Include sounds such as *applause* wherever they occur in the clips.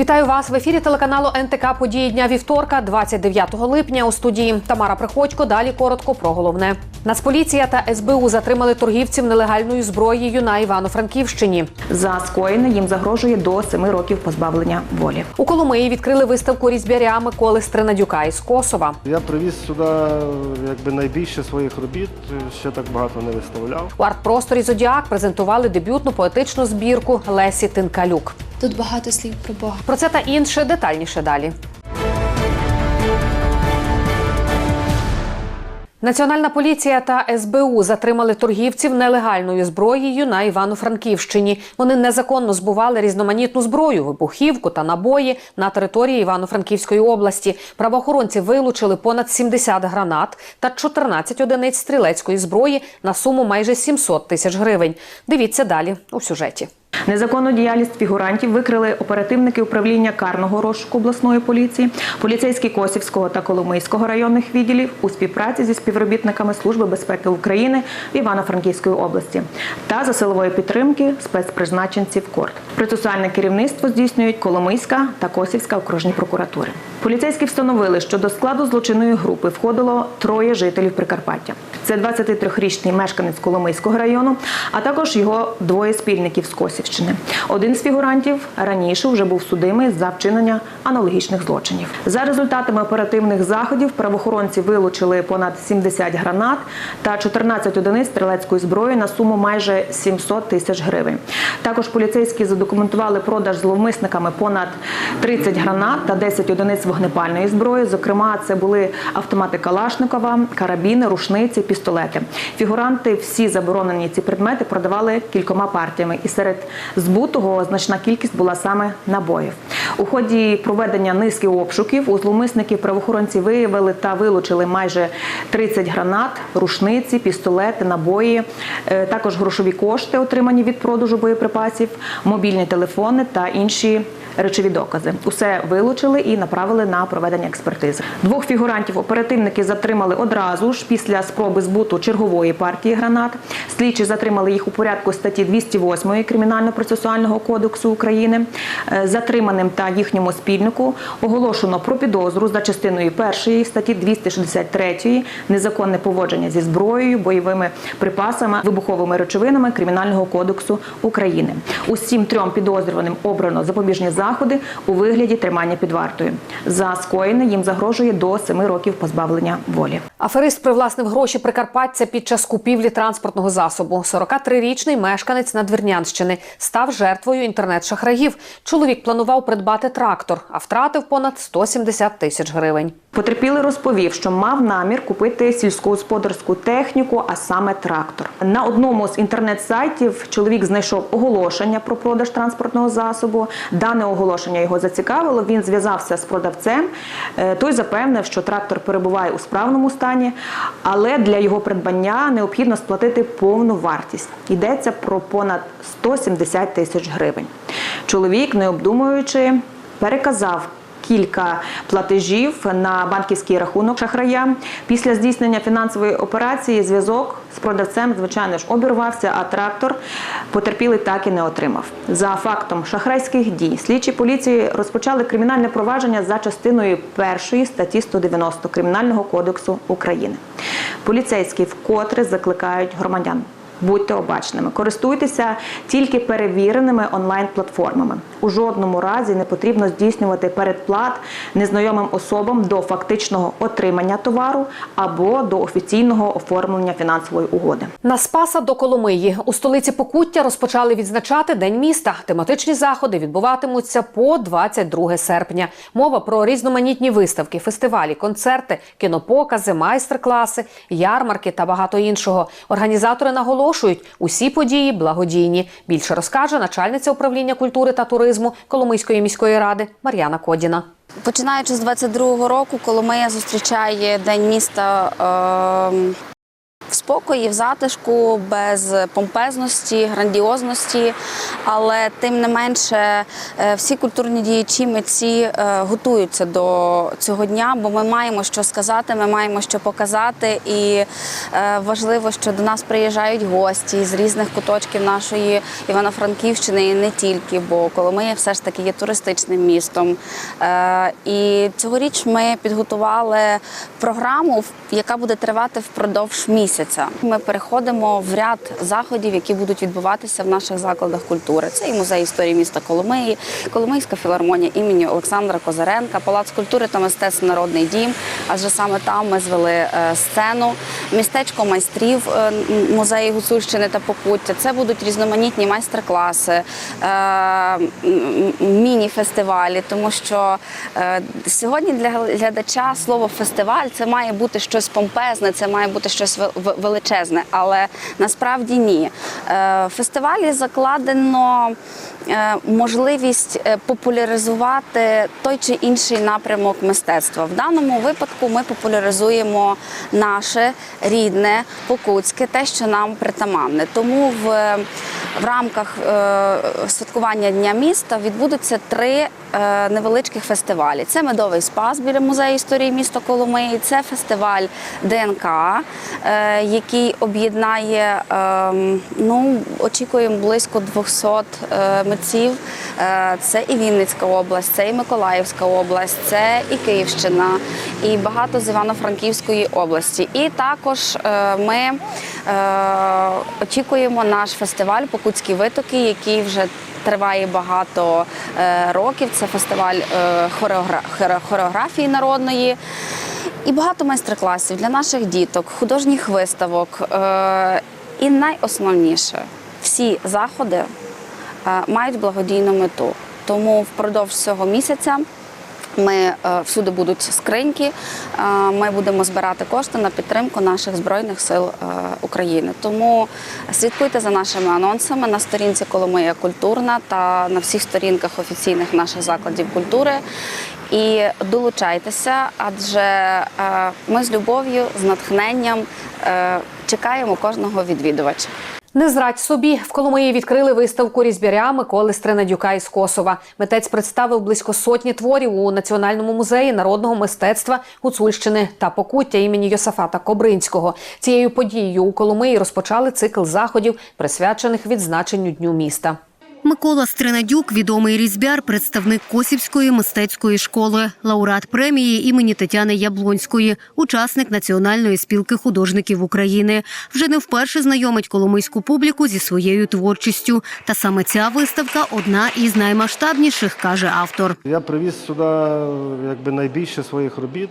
Вітаю вас в ефірі телеканалу НТК Події дня вівторка, 29 липня. У студії Тамара Приходько. Далі коротко про головне. Нацполіція та СБУ затримали торгівців нелегальною зброєю на Івано-Франківщині. За скоєне їм загрожує до 7 років позбавлення волі. У Коломиї відкрили виставку різьбяря Миколи Стринадюка із Косова. Я привіз сюди якби найбільше своїх робіт, ще так багато не виставляв. У арт-просторі Зодіак презентували дебютну поетичну збірку Лесі Тинкалюк. Тут багато слів про Бога. Про це та інше детальніше далі. Національна поліція та СБУ затримали торгівців нелегальною зброєю на Івано-Франківщині. Вони незаконно збували різноманітну зброю, вибухівку та набої на території Івано-Франківської області. Правоохоронці вилучили понад 70 гранат та 14 одиниць стрілецької зброї на суму майже 700 тисяч гривень. Дивіться далі у сюжеті. Незаконну діяльність фігурантів викрили оперативники управління карного розшуку обласної поліції, поліцейські Косівського та Коломийського районних відділів у співпраці зі співробітниками Служби безпеки України в Івано-Франківської області та за силової підтримки спецпризначенців КОРТ. Процесуальне керівництво здійснюють Коломийська та Косівська окружні прокуратури. Поліцейські встановили, що до складу злочинної групи входило троє жителів Прикарпаття. Це 23-річний мешканець Коломийського району, а також його двоє спільників з Косівщини. Один з фігурантів раніше вже був судимий за вчинення аналогічних злочинів. За результатами оперативних заходів правоохоронці вилучили понад 70 гранат та 14 одиниць стрілецької зброї на суму майже 700 тисяч гривень. Також поліцейські задокументували продаж зловмисниками понад 30 гранат та 10 одиниць вогнепальної зброї. Зокрема, це були автомати Калашникова, карабіни, рушниці, пістолети. Фігуранти всі заборонені ці предмети продавали кількома партіями, і серед збутого значна кількість була саме набоїв. У ході проведення низки обшуків у зловмисників правоохоронці виявили та вилучили майже 30 гранат, рушниці, пістолети, набої, е, також грошові кошти, отримані від продажу боєприпасів, мобільні телефони та інші речові докази. Усе вилучили і направили на проведення експертизи. Двох фігурантів оперативники затримали одразу ж після спроби збуту чергової партії гранат. Слідчі затримали їх у порядку статті 208 Кримінально-процесуального кодексу України. Е, Затриманим та їхньому спільнику оголошено про підозру за частиною першої статті 263 незаконне поводження зі зброєю, бойовими припасами, вибуховими речовинами Кримінального кодексу України. Усім трьом підозрюваним обрано запобіжні заходи у вигляді тримання під вартою. За скоєне їм загрожує до 7 років позбавлення волі. Аферист привласнив гроші Прикарпаття під час купівлі транспортного засобу. 43-річний мешканець Надвірнянщини став жертвою інтернет-шахраїв. Чоловік планував придбати трактор, а втратив понад 170 тисяч гривень. Потерпілий розповів, що мав намір купити сільськогосподарську техніку, а саме трактор. На одному з інтернет-сайтів чоловік знайшов оголошення про продаж транспортного засобу. Дане оголошення його зацікавило. Він зв'язався з продавцем. Е, Той запевнив, що трактор перебуває у справному стані, але для його придбання необхідно сплатити повну вартість. Йдеться про понад 170 тисяч гривень. Чоловік, не обдумуючи, переказав кілька платежів на банківський рахунок шахрая. Після здійснення фінансової операції зв'язок з продавцем, звичайно ж, обірвався, а трактор потерпілий так і не отримав. За фактом шахрайських дій слідчі поліції розпочали кримінальне провадження за частиною першої статті 190 Кримінального кодексу України. Поліцейські вкотре закликають громадян. Будьте обачними, користуйтеся тільки перевіреними онлайн-платформами. У жодному разі не потрібно здійснювати передплат незнайомим особам до фактичного отримання товару або до офіційного оформлення фінансової угоди. На Спаса до Коломиї у столиці Покуття розпочали відзначати День міста. Тематичні заходи відбуватимуться по 22 серпня. Мова про різноманітні виставки, фестивалі, концерти, кінопокази, майстер-класи, ярмарки та багато іншого. Організатори наголошують, усі події благодійні. Більше розкаже начальниця управління культури та туризму Коломийської міської ради Мар'яна Кодіна. Починаючи з 22-го року, Коломия зустрічає День міста ем, в спокої, в затишку, без помпезності, грандіозності. Але тим не менше, е, всі культурні діячі митці е, готуються до цього дня, бо ми маємо що сказати, ми маємо що показати. І е, важливо, що до нас приїжджають гості з різних куточків нашої Івано-Франківщини і не тільки, бо Коломия все ж таки є туристичним містом. І цьогоріч ми підготували програму, яка буде тривати впродовж місяця. Ми переходимо в ряд заходів, які будуть відбуватися в наших закладах культури. Це і музей історії міста Коломиї, Коломийська філармонія імені Олександра Козаренка, Палац культури та мистецтв Народний дім. Адже саме там ми звели е, сцену, містечко майстрів е, музею Гуцульщини та Покуття. Це будуть різноманітні майстер-класи, е, міні-фестивалі, тому що сьогодні для глядача слово фестиваль це має бути щось помпезне, це має бути щось величезне, але насправді ні. Е, В фестивалі закладено е, можливість е, популяризувати той чи інший напрямок мистецтва. В даному випадку ми популяризуємо наше рідне, покутське, те, що нам притаманне. Тому в, в рамках е, святкування Дня міста відбудуться три е, невеличких фестивалі. Це медовий спас біля музею історії міста Коломиї, це фестиваль ДНК, е, який об'єднає, е, ну, очікуємо близько 200 е, митців. Е, Це і Вінницька область, це і Миколаївська область, це і Київщина, і багато з Івано-Франківської області. І також е, ми е, очікуємо наш фестиваль Покутські витоки, який вже триває багато е, років. Це фестиваль е, хореогра- хоре- хореографії народної. І багато майстер-класів для наших діток, художніх виставок. Е, І найосновніше, всі заходи мають благодійну мету. Тому впродовж цього місяця ми е, всюди будуть скриньки. е, Ми будемо збирати кошти на підтримку наших збройних сил е, України. Тому слідкуйте за нашими анонсами на сторінці Коломия Культурна та на всіх сторінках офіційних наших закладів культури. І долучайтеся, адже ми з любов'ю, з натхненням чекаємо кожного відвідувача. Не зрадь собі в Коломиї відкрили виставку різьбяря Миколи Стренадюка із Косова. Митець представив близько сотні творів у Національному музеї народного мистецтва Гуцульщини та Покуття імені Йосафата Кобринського. Цією подією у Коломиї розпочали цикл заходів, присвячених відзначенню дню міста. Микола Стринадюк, відомий різьбяр, представник Косівської мистецької школи, лауреат премії імені Тетяни Яблонської, учасник Національної спілки художників України. Вже не вперше знайомить коломийську публіку зі своєю творчістю. Та саме ця виставка одна із наймасштабніших, каже автор. Я привіз сюди якби найбільше своїх робіт,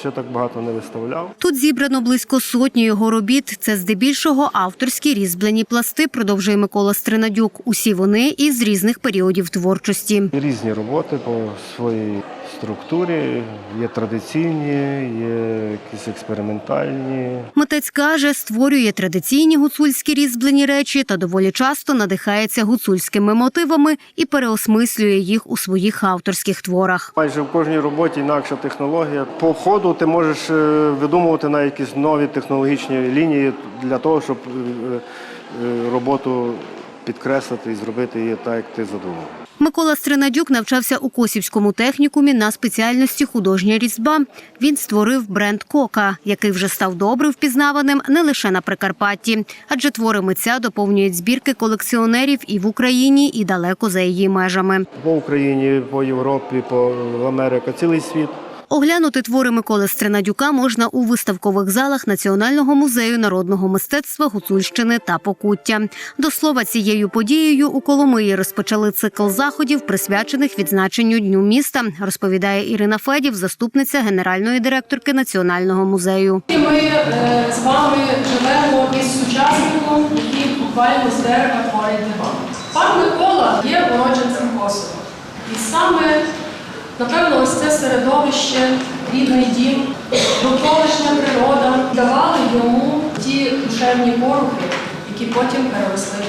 ще так багато не виставляв. Тут зібрано близько сотні його робіт. Це здебільшого авторські різьблені пласти, продовжує Микола Стринадюк. Усі вони із різних періодів творчості. Різні роботи по своїй структурі, є традиційні, є якісь експериментальні. Митець каже, створює традиційні гуцульські різьблені речі та доволі часто надихається гуцульськими мотивами і переосмислює їх у своїх авторських творах. Майже в кожній роботі інакша технологія. По ходу ти можеш е, видумувати на якісь нові технологічні лінії для того, щоб е, е, роботу підкреслити і зробити її так, як ти задумав. Микола Стринадюк навчався у Косівському технікумі на спеціальності художня різьба. Він створив бренд Кока, який вже став добре впізнаваним не лише на Прикарпатті, адже твори митця доповнюють збірки колекціонерів і в Україні, і далеко за її межами. По Україні, по Європі, по Америці, цілий світ. Оглянути твори Миколи Стринадюка можна у виставкових залах Національного музею народного мистецтва Гуцульщини та Покуття. До слова, цією подією у Коломиї розпочали цикл заходів, присвячених відзначенню дню міста, розповідає Ірина Федів, заступниця генеральної директорки Національного музею. Ми е, з вами живемо із сучасником, який буквально з дерева творить диван. Пан Микола є уродженцем Косова. І саме, напевно, ось це середовище, рідний дім, довколишня природа давали йому ті душевні порухи, які потім переросли.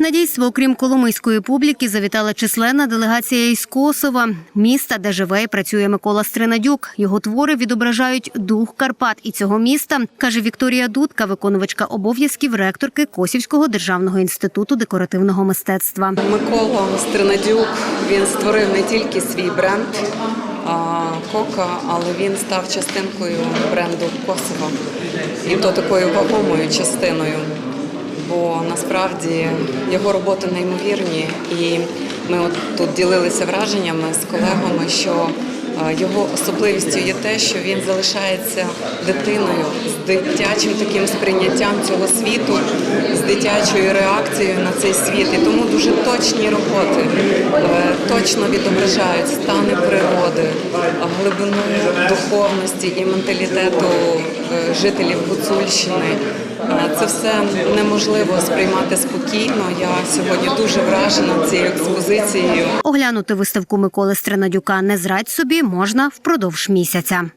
На дійство, окрім коломийської публіки, завітала численна делегація із Косова, міста, де живе і працює Микола Стринадюк. Його твори відображають дух Карпат і цього міста, каже Вікторія Дудка, виконувачка обов'язків ректорки Косівського державного інституту декоративного мистецтва. Микола Стринадюк він створив не тільки свій бренд Кока, але він став частинкою бренду Косово. І то такою вагомою частиною. Бо насправді його роботи неймовірні, і ми от тут ділилися враженнями з колегами, що е, його особливістю є те, що він залишається дитиною з дитячим таким сприйняттям цього світу, з дитячою реакцією на цей світ. І тому дуже точні роботи е, точно відображають стани природи, глибину духовності і менталітету жителів Гуцульщини. Е, Це все неможливо сприймати спокійно. Я сьогодні дуже вражена цією експозицією. Оглянути виставку Миколи Стренадюка не зрадь собі можна впродовж місяця.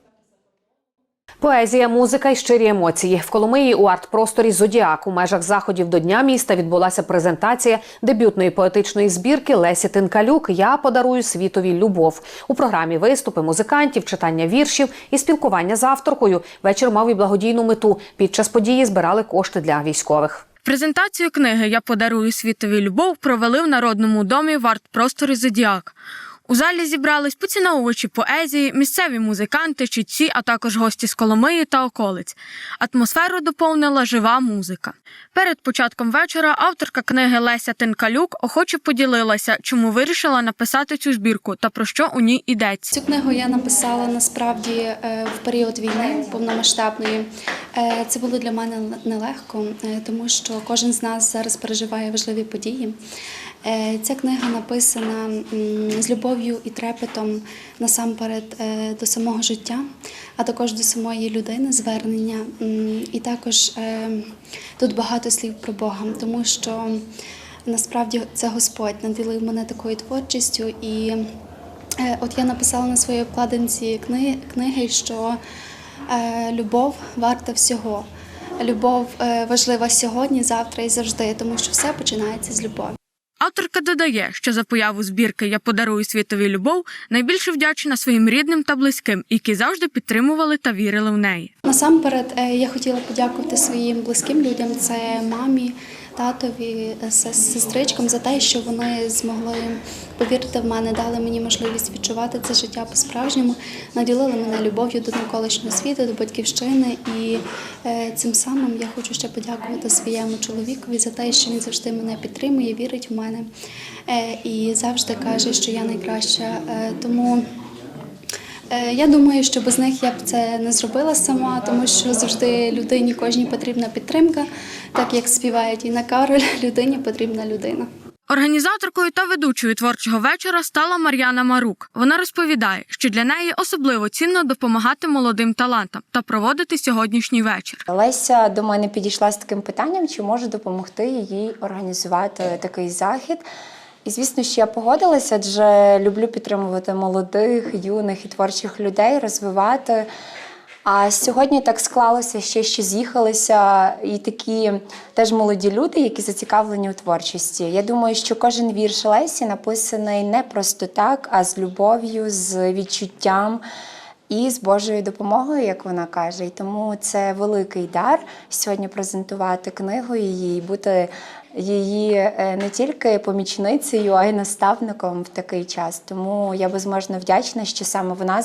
Поезія, музика і щирі емоції. В Коломиї у арт-просторі Зодіак у межах заходів до Дня міста відбулася презентація дебютної поетичної збірки Лесі Тинкалюк Я подарую світові любов. У програмі виступи музикантів, читання віршів і спілкування з авторкою. Вечір мав і благодійну мету. Під час події збирали кошти для військових. Презентацію книги Я подарую світові любов провели в Народному домі в арт-просторі Зодіак. У залі зібрались поціновувачі поезії, місцеві музиканти, чітці, а також гості з Коломиї та околиць. Атмосферу доповнила жива музика. Перед початком вечора авторка книги Леся Тинкалюк охоче поділилася, чому вирішила написати цю збірку та про що у ній йдеться. Цю книгу я написала насправді е, в період війни повномасштабної. Е, Це було для мене нелегко, е, тому що кожен з нас зараз переживає важливі події. Ця книга написана з любов'ю і трепетом насамперед до самого життя, а також до самої людини, звернення. І також е, тут багато слів про Бога, тому що насправді це Господь наділив мене такою творчістю і. Е, От я написала на своїй обкладинці книги, що е, любов варта всього. Любов важлива сьогодні, завтра і завжди, тому що все починається з любові. Авторка додає, що за появу збірки Я подарую світові любов найбільше вдячна своїм рідним та близьким, які завжди підтримували та вірили в неї. Насамперед, е, я хотіла подякувати своїм близьким людям, це мамі, татові, е, сестричкам за те, що вони змогли повірити в мене, дали мені можливість відчувати це життя по-справжньому, наділили мене любов'ю до навколишнього світу, до батьківщини. І е, цим самим я хочу ще подякувати своєму чоловікові за те, що він завжди мене підтримує, вірить в мене е, і завжди каже, що я найкраща. Тому. Е, Я думаю, що без них я б це не зробила сама, тому що завжди людині кожній потрібна підтримка, так як співає Тіна Кароль, *laughs* людині потрібна людина. Організаторкою та ведучою творчого вечора стала Мар'яна Марук. Вона розповідає, що для неї особливо цінно допомагати молодим талантам та проводити сьогоднішній вечір. Леся до мене підійшла з таким питанням, чи можу допомогти їй організувати такий захід. І звісно, що я погодилася, адже люблю підтримувати молодих, юних і творчих людей, розвивати. А сьогодні так склалося ще, що з'їхалися і такі теж молоді люди, які зацікавлені у творчості. Я думаю, що кожен вірш Лесі написаний не просто так, а з любов'ю, з відчуттям і з Божою допомогою, як вона каже. І тому це великий дар сьогодні презентувати книгу її і бути її е, не тільки помічницею, а й наставником в такий час. Тому я безможно вдячна, що саме вона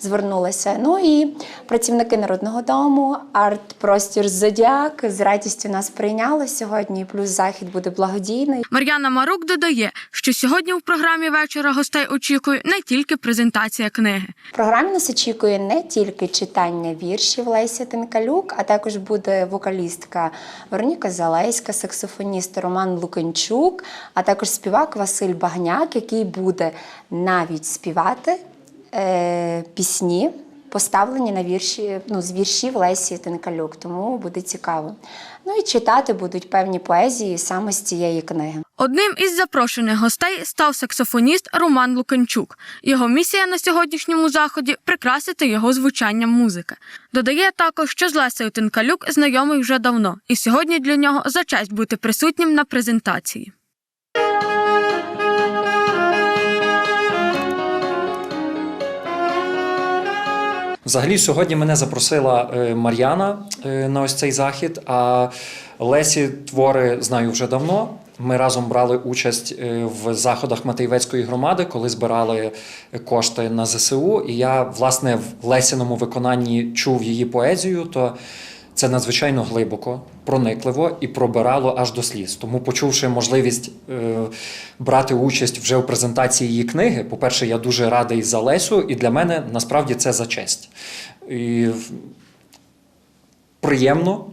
звернулася. Ну і працівники народного дому, арт-простір Зодіак з радістю нас прийняли сьогодні. Плюс захід буде благодійний. Мар'яна Марук додає, що сьогодні в програмі вечора гостей очікує не тільки презентація книги. В програмі нас очікує не тільки читання віршів Лесі Тенкалюк, а також буде вокалістка Вероніка Залеська, саксофоніст Роман Лукенчук, а також співак Василь Багняк, який буде навіть співати е, пісні. Поставлені на вірші, ну, з віршів Лесі Тенкалюк, тому буде цікаво. Ну і читати будуть певні поезії саме з цієї книги. Одним із запрошених гостей став саксофоніст Роман Луканчук. Його місія на сьогоднішньому заході прикрасити його звучанням музики. Додає також, що з Лесею Тинкалюк знайомий вже давно, і сьогодні для нього за честь бути присутнім на презентації. Взагалі, сьогодні мене запросила е, Мар'яна е, на ось цей захід. А Лесі твори знаю вже давно. Ми разом брали участь е, в заходах Матеєвецької громади, коли збирали кошти на ЗСУ. І я, власне, в Лесіному виконанні чув її поезію. То це надзвичайно глибоко, проникливо і пробирало аж до сліз. Тому, почувши можливість е, брати участь вже в презентації її книги, по-перше, я дуже радий за Лесю, і для мене насправді це за честь. І приємно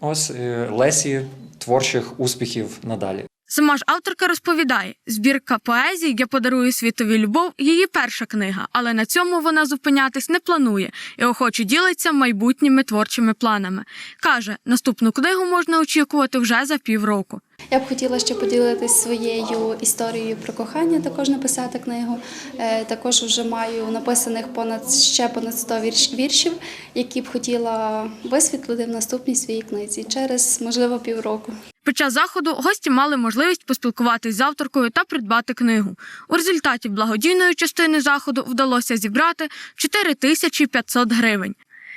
ось е, Лесі творчих успіхів надалі. Сама ж авторка розповідає, збірка поезії Я подарую світові любов її перша книга, але на цьому вона зупинятись не планує і охоче ділиться майбутніми творчими планами. Каже, наступну книгу можна очікувати вже за півроку. Я б хотіла ще поділитись своєю історією про кохання, також написати книгу. Е, Також вже маю написаних понад ще понад 100 вірш- віршів, які б хотіла висвітлити в наступній своїй книзі через можливо півроку. Під час заходу гості мали можливість поспілкуватись з авторкою та придбати книгу. У результаті благодійної частини заходу вдалося зібрати 4500 гривень.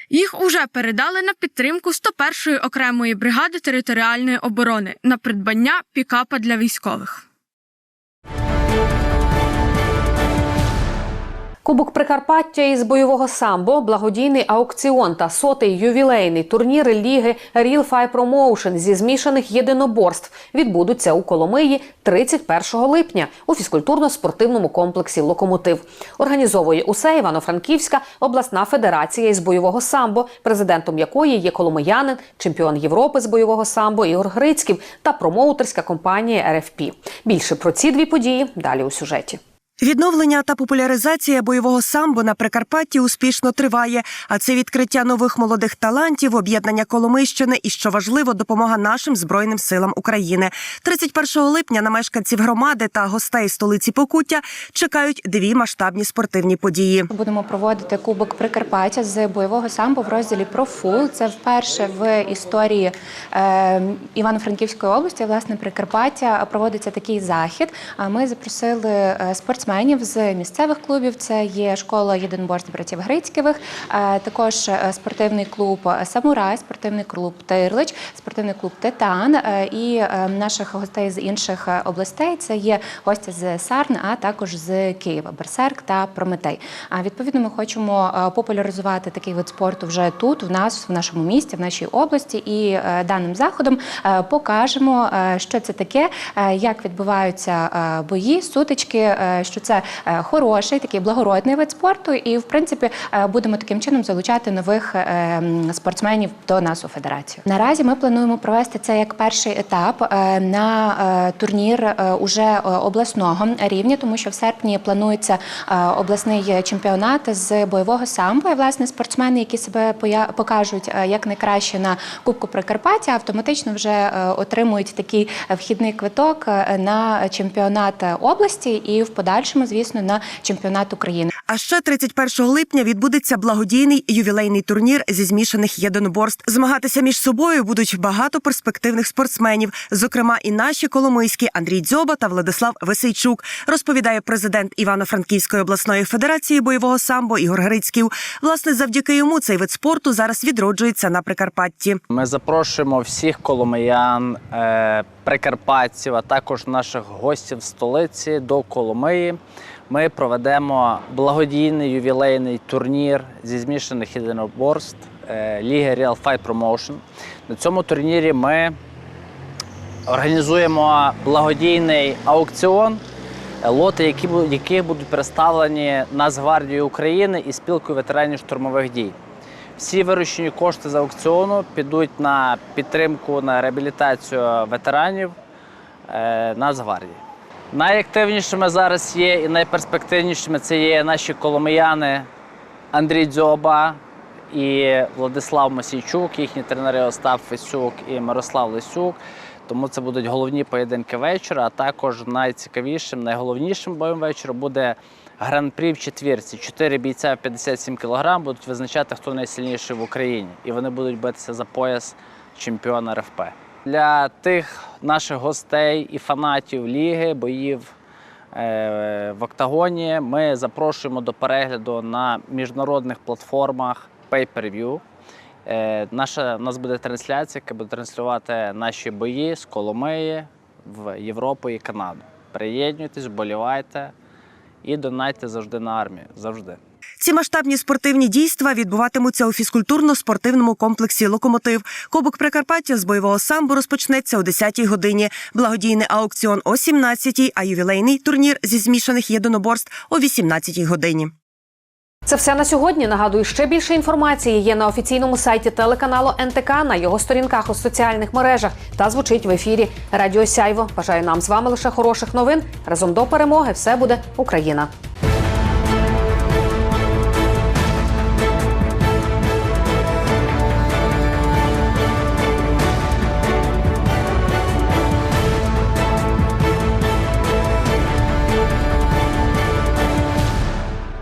Їх уже передали на підтримку 101-ї окремої бригади територіальної оборони на придбання пікапа для військових. Кубок Прикарпаття із бойового самбо, благодійний аукціон та сотий ювілейний турнір ліги Real Fight Promotion зі змішаних єдиноборств відбудуться у Коломиї 31 липня у фізкультурно-спортивному комплексі Локомотив. Організовує усе Івано-Франківська обласна федерація із бойового самбо, президентом якої є коломиянин, чемпіон Європи з бойового самбо Ігор Грицьків та промоутерська компанія РФП. Більше про ці дві події далі у сюжеті. Відновлення та популяризація бойового самбо на Прикарпатті успішно триває. А це відкриття нових молодих талантів, об'єднання Коломийщини і, що важливо, допомога нашим збройним силам України. 31 липня на мешканців громади та гостей столиці Покуття чекають дві масштабні спортивні події. Будемо проводити Кубок Прикарпаття з бойового самбо в розділі «Профул». Це вперше в історії е, Івано-Франківської області, власне, Прикарпаття, проводиться такий захід. А Ми запросили е, спортсменів з місцевих клубів. Це є школа єдиноборств братів Грицьківих, е, також е, спортивний клуб Самурай, спортивний клуб Тирлич, спортивний клуб Титан е, і е, наших гостей з інших е, областей. Це є гості з Сарн, а також з Києва, Берсерк та Прометей. Відповідно, ми хочемо е, популяризувати такий вид спорту вже тут, в нас, в нашому місті, в нашій області, і е, даним заходом е, покажемо, е, що це таке, е, як відбуваються е, бої, сутички, е, що це е, хороший, такий благородний вид спорту, і в принципі е, будемо таким чином залучати нових е, спортсменів до нас у федерацію. Наразі ми плануємо провести це як перший етап на турнір уже обласного рівня, тому що в серпні планується обласний чемпіонат з бойового самбо. І власне спортсмени, які себе покажуть як найкраще на Кубку Прикарпаття, автоматично вже отримують такий вхідний квиток на чемпіонат області і в подальшому, звісно, на чемпіонат України. А ще 31 липня відбудеться благодійний ювілейний турнір зі змішаних єдиноборств. Змагатися між собою будуть багато перспективних спортсменів, зокрема і наші коломийські Андрій Дзьоба та Владислав Весейчук, розповідає президент Івано-Франківської обласної федерації бойового самбо Ігор Грицьків. Власне, завдяки йому цей вид спорту зараз відроджується на Прикарпатті. Ми запрошуємо всіх коломиян, е, прикарпатців, а також наших гостів столиці до Коломиї. Ми проведемо благодійний ювілейний турнір зі змішаних єдиноборств е, Ліги Real Fight Promotion. На цьому турнірі ми організуємо благодійний аукціон, е, лоти, які, які будуть представлені Нацгвардією України і спілкою ветеранів штурмових дій. Всі виручені кошти з аукціону підуть на підтримку на реабілітацію ветеранів е, Нацгвардії. Найактивнішими зараз є і найперспективнішими це є наші коломияни Андрій Дзьоба і Владислав Масійчук, їхні тренери Остап Фесюк і Мирослав Лисюк. Тому це будуть головні поєдинки вечора, а також найцікавішим, найголовнішим боєм вечора буде гран-прі в четвірці. Чотири бійця в 57 кг будуть визначати, хто найсильніший в Україні. І вони будуть битися за пояс чемпіона РФП. Для тих наших гостей і фанатів ліги, боїв е, в октагоні, ми запрошуємо до перегляду на міжнародних платформах Pay-Per-View. Е, Наша, у нас буде трансляція, яка буде транслювати наші бої з Коломиї в Європу і Канаду. Приєднуйтесь, вболівайте і донайте завжди на армію. Завжди. Ці масштабні спортивні дійства відбуватимуться у фізкультурно-спортивному комплексі Локомотив. Кубок Прикарпаття з бойового самбо розпочнеться о 10-й годині. Благодійний аукціон о 17-й, а ювілейний турнір зі змішаних єдиноборств о 18-й годині. Це все на сьогодні. Нагадую, ще більше інформації є на офіційному сайті телеканалу НТК, на його сторінках у соціальних мережах та звучить в ефірі Радіо Сяйво. Бажаю нам з вами лише хороших новин. Разом до перемоги все буде Україна.